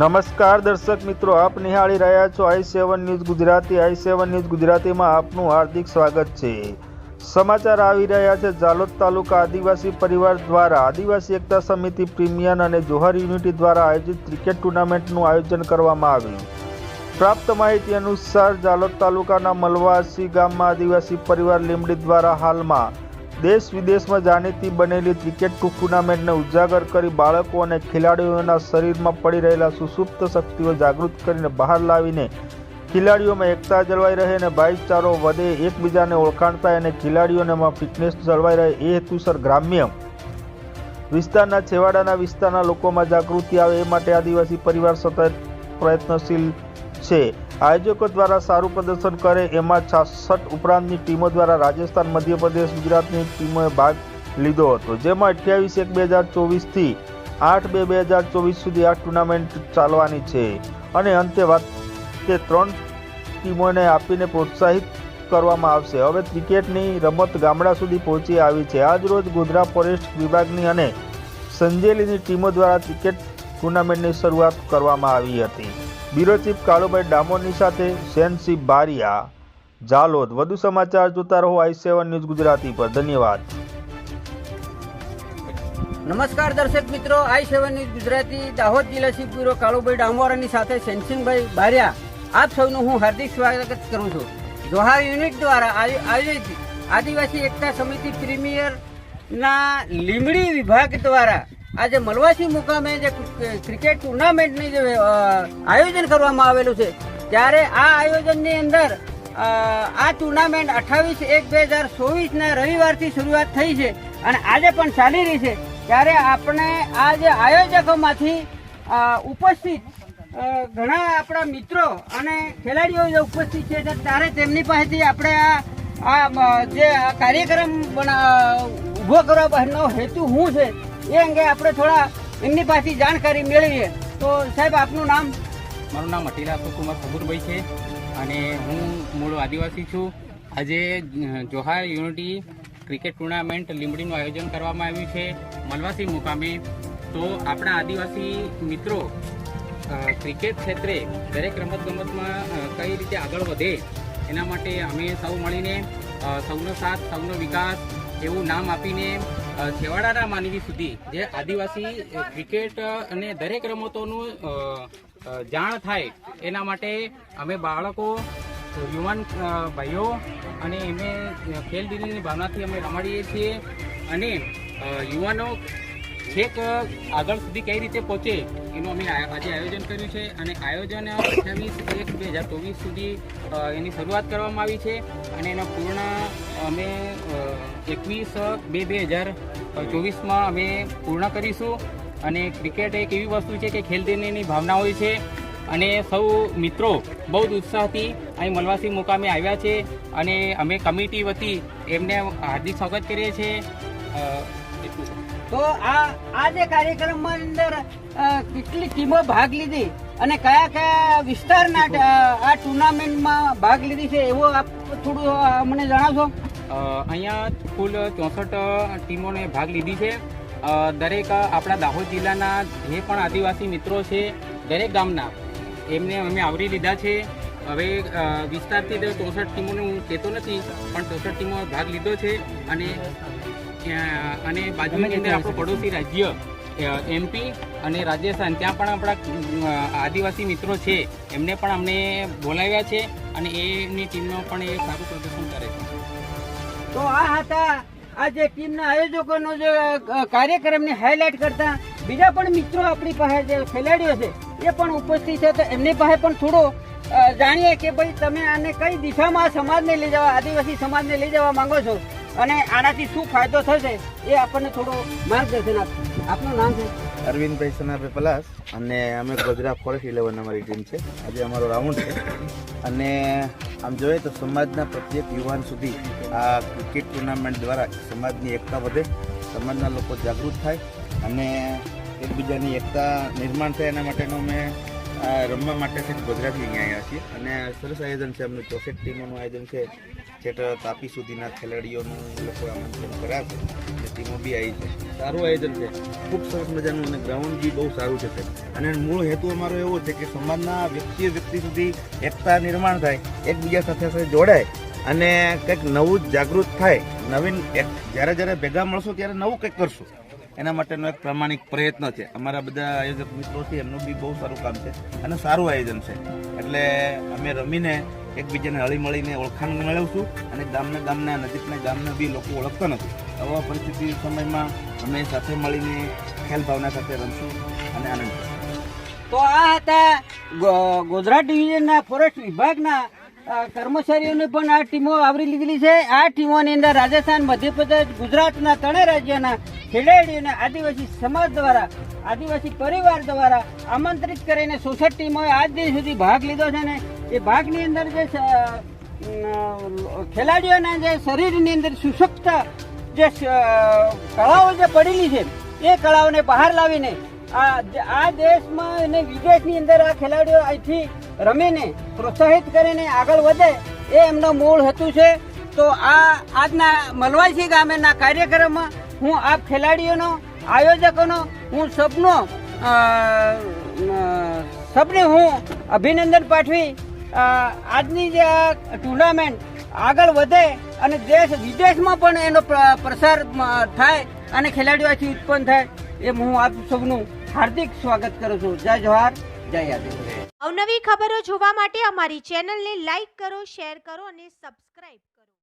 નમસ્કાર દર્શક મિત્રો, આપ નિહાળી રહ્યા છો I seven news Gujarati. I seven news ગુજરાતીમાં આપનું હાર્દિક સ્વાગત છે. સમાચાર આવી રહ્યા છે. જાલોદ તાલુકા આદિવાસી પરિવાર દ્વારા આદિવાસી એકતા સમિતિ પ્રીમિયન અને જોહર યુનિટી દ્વારા આયોજિત ક્રિકેટ ટુર્નામેન્ટનું આયોજન કરવામાં આવ્યું. પ્રાપ્ત માહિતી અનુસાર જાલોદ તાલુકાના મલવાસી ગામમાં આદિવાસી પરિવાર લીમડી દ્વારા હાલમાં દેશ વિદેશમાં જાણીતી બનેલી ક્રિકેટ ટુર્નામેન્ટને ઉજાગર કરી બાળકો અને ખેલાડીઓના શરીરમાં પડી રહેલા સુસુપ્ત શક્તિઓ જાગૃત કરીને બહાર લાવીને ખેલાડીઓમાં એકતા જળવાઈ રહે અને ભાઈચારો વધે, એકબીજાને ઓળખાણ થાય અને ખેલાડીઓનેમાં ફિટનેસ જળવાઈ રહે એ હેતુસર ગ્રામ્ય વિસ્તારના છેવાડાના વિસ્તારના લોકોમાં જાગૃતિ આવે એ માટે આદિવાસી પરિવાર સતત પ્રયત્નશીલ છે. આયોજકો દ્વારા સારું પ્રદર્શન કરે એમાં છાસઠ ઉપરાંતની ટીમો દ્વારા રાજસ્થાન, મધ્યપ્રદેશ, ગુજરાતની ટીમોએ ભાગ લીધો હતો. જેમાં અઠ્યાવીસ એક બે હજાર ચોવીસથી આઠ બે બે હજાર ચોવીસ સુધી આ ટુર્નામેન્ટ ચાલવાની છે. અને અંતે વાત તે ત્રણ ટીમોને આપીને પ્રોત્સાહિત કરવામાં આવશે. હવે ક્રિકેટની રમત ગામડા સુધી પહોંચી આવી છે. આજરોજ ગોધરા ફોરેસ્ટ વિભાગની અને સંજેલીની ટીમો દ્વારા ક્રિકેટ ટુર્નામેન્ટની શરૂઆત કરવામાં આવી હતી. બ્યુરો કાળુભાઈ ડામોરની સાથે સેનસિંહ બારિયા. જાલોદ વધુ સમાચાર જોતા રહો આઈ સેવન ન્યૂઝ ગુજરાતી પર. ધન્યવાદ. નમસ્કાર દર્શક મિત્રો, I seven news Gujarati, Dahod જિલ્લા ચીફ બ્યુરો કાળુભાઈ ડામોરાની સાથે સેનસિંગભાઈ બારિયા. આપ સૌનું હું હાર્દિક સ્વાગત કરું છું. જોહાર યુનિટ દ્વારા આયો- આયોજિત આદિવાસી એકતા સમિતિ પ્રીમિયર ના લીમડી વિભાગ દ્વારા આજે મલવાસી મુકામે જે ક્રિકેટ ટુર્નામેન્ટની જે આયોજન કરવામાં આવેલું છે, ત્યારે આ આયોજનની અંદર આ ટુર્નામેન્ટ અઠ્ઠાવીસ એક બે હજાર ચોવીસના રવિવારથી શરૂઆત થઈ છે અને આજે પણ ચાલી રહી છે. ત્યારે આપણે આ જે આયોજકોમાંથી ઉપસ્થિત ઘણા આપણા મિત્રો અને ખેલાડીઓ જે ઉપસ્થિત છે ત્યારે તેમની પાસેથી આપણે આ આ જે કાર્યક્રમ ઊભો કરવા પાછળનો હેતુ શું છે એ અંગે આપણે થોડા એમની પાસેથી જાણકારી મેળવીએ. તો સાહેબ, આપનું નામ? મારું નામ અટીલા સુકુમાર કબૂરભાઈ છે અને હું મૂળ આદિવાસી છું. આજે જોહાર યુનિટી ક્રિકેટ ટુર્નામેન્ટ લીંબડીનું આયોજન કરવામાં આવ્યું છે, મલવાસી મુકામે. તો આપણા આદિવાસી મિત્રો ક્રિકેટ ક્ષેત્રે દરેક રમતગમતમાં કઈ રીતે આગળ વધે, એના માટે અમે સૌ મળીને સૌનો સાથ, સૌનો વિકાસ, એવું નામ આપીને છેવાડાના માનવી સુધી જે આદિવાસી ક્રિકેટ અને દરેક રમતોનું જાણ થાય, એના માટે અમે બાળકો, યુવાન ભાઈઓ અને એમને ખેલ દિલની ભાવનાથી અમે રમાડીએ છીએ અને યુવાનો છેક આગળ સુધી કઈ રીતે પહોંચે, એનું અમે આજે આયોજન કર્યું છે અને આયોજન અઠ્યાવીસ એક બે હજાર ચોવીસ સુધી એની શરૂઆત કરવામાં આવી છે અને એનો પૂર્ણ અમે એકવીસ બે બે હજાર ચોવીસમાં અમે પૂર્ણ કરીશું. અને ક્રિકેટ એક એવી વસ્તુ છે કે ખેલદીની ભાવના હોય છે. અને સૌ મિત્રો બહુ જ ઉત્સાહથી અહીં મલવાસી મુકામે આવ્યા છે. અને અમે કમિટી વતી એમને હાર્દિક સ્વાગત કરીએ છીએ. તો આ આ જે કાર્યક્રમમાં અંદર કેટલી ટીમો ભાગ લીધી? અને કયા કયા વિસ્તારના આ ટુર્નામેન્ટમાં ભાગ લીધી છે એવો આપ થોડું મને જણાવશો? અહીંયા કુલ ચોસઠ ટીમોને ભાગ લીધી છે. દરેક આપણા દાહોદ જિલ્લાના જે પણ આદિવાસી મિત્રો છે દરેક ગામના એમને અમે આવરી લીધા છે. હવે વિસ્તારથી તો ચોસઠ ટીમોનું હું કહેતો નથી પણ ચોસઠ ટીમો ભાગ લીધો છે. અને અને બાજુની અંદર આપણું પડોશી રાજ્ય એમપી અને રાજસ્થાન, ત્યાં પણ આપણા આદિવાસી મિત્રો છે. એમને પણ અમને બોલાવ્યા છે અને એની ટીમનો પણ એ સારું પ્રદર્શન કરે છે. તો આ હતા, આ જે ટીમના આયોજકોનો જે કાર્યક્રમની હાઇલાઇટ કરતા, બીજા પણ મિત્રો આપણી પાસે જે ખેલાડીઓ છે, એ પણ ઉપસ્થિત છે. તો એમની પાસે પણ થોડો જાણીએ કે ભાઈ તમે આને કઈ દિશામાં સમાજને લઈ જવા, આદિવાસી સમાજને લઈ જવા માંગો છો? અને આનાથી શું ફાયદો થશે એ આપણને થોડું માર્ગદર્શન આપશે. આપનું નામ છે? અરવિંદભાઈ સનાભાઈ પલાસ અને અમે ગોધરા ફોરેસ્ટ ઇલેવન અમારી ટીમ છે. આજે અમારો રાઉન્ડ છે. અને આમ જોઈએ તો સમાજના પ્રત્યેક યુવાન સુધી આ ક્રિકેટ ટુર્નામેન્ટ દ્વારા સમાજની એકતા વધે, સમાજના લોકો જાગૃત થાય અને એકબીજાની એકતા નિર્માણ થાય. એના માટેનો અમે રમવા માટે છે ગોધરાથી અહીંયા આવ્યા છીએ. અને સરસ આયોજન છે. અમને ચોસઠ ટીમોનું આયોજન છે. છેટ તાપી સુધીના ખેલાડીઓનું લોકો આમંત્રણ કર્યા છે અને ટીમો બી આવી છે સારું આયોજન છે. ખૂબ સરસ મજાનું અને ગ્રાઉન્ડ બી બહુ સારું છે અને મૂળ હેતુ અમારો એવો છે કે સમાજના વ્યક્તિ વ્યક્તિ સુધી એકતા નિર્માણ થાય, એકબીજા સાથે સાથે જોડાય અને કંઈક નવું જાગૃત થાય. નવીન જ્યારે જ્યારે ભેગા મળશું ત્યારે નવું કંઈક કરશું. એના માટેનો એક પ્રામાણિક પ્રયત્ન છે. અમારા બધા આયોજક મિત્રો છે એમનું બી બહુ સારું કામ છે. અને સારું આયોજન છે. એટલે અમે રમીને એકબીજાને હળી મળીને ઓળખાણ મેળવશું અને ગામના ગામના નજીકના ગામના બી લોકો ઓળખતા નથી. આવા પરિસ્થિતિ સમયમાં અમે સાથે મળીને ખેલ ભાવના સાથે રમશું અને આનંદ તો આ હતા ગોધરા ડિવિઝનના ફોરેસ્ટ વિભાગના કર્મચારીઓને પણ આ ટીમો આવરી લીધેલી છે. આ ટીમોની અંદર રાજસ્થાન, મધ્યપ્રદેશ, ગુજરાતના ત્રણેય રાજ્યના ખેલાડીઓને આદિવાસી સમાજ દ્વારા, આદિવાસી પરિવાર દ્વારા આમંત્રિત કરીને સોસઠ ટીમોએ આજ દિન સુધી ભાગ લીધો છે ને એ ભાગની અંદર જે ખેલાડીઓના જે શરીરની અંદર સુષુપ્ત જે કળાઓ જે પડેલી છે, એ કળાઓને બહાર લાવીને આ આ દેશમાં અને વિદેશની અંદર આ ખેલાડીઓ અહીંથી રમીને, પ્રોત્સાહિત કરીને આગળ વધે, એ એમનો મૂળ હેતુ છે. તો આ આજના મલવાસી ગામેના કાર્યક્રમમાં હું આપ ખેલાડીઓનો, આયોજકોનો, હું સબનો સબને હું અભિનંદન પાઠવી આજની જે ટુર્નામેન્ટ આગળ વધે અને દેશ વિદેશમાં પણ એનો પ્રસાર થાય અને ખેલાડીઓથી ઉત્પન્ન થાય એ હું આપ સૌનું હાર્દિક સ્વાગત કરું છું. જય જવાહર, જય અવનવી ખબરો જોવા માટે અમારી ચેનલને લાઈક કરો શેર કરો અને સબસ્ક્રાઇબ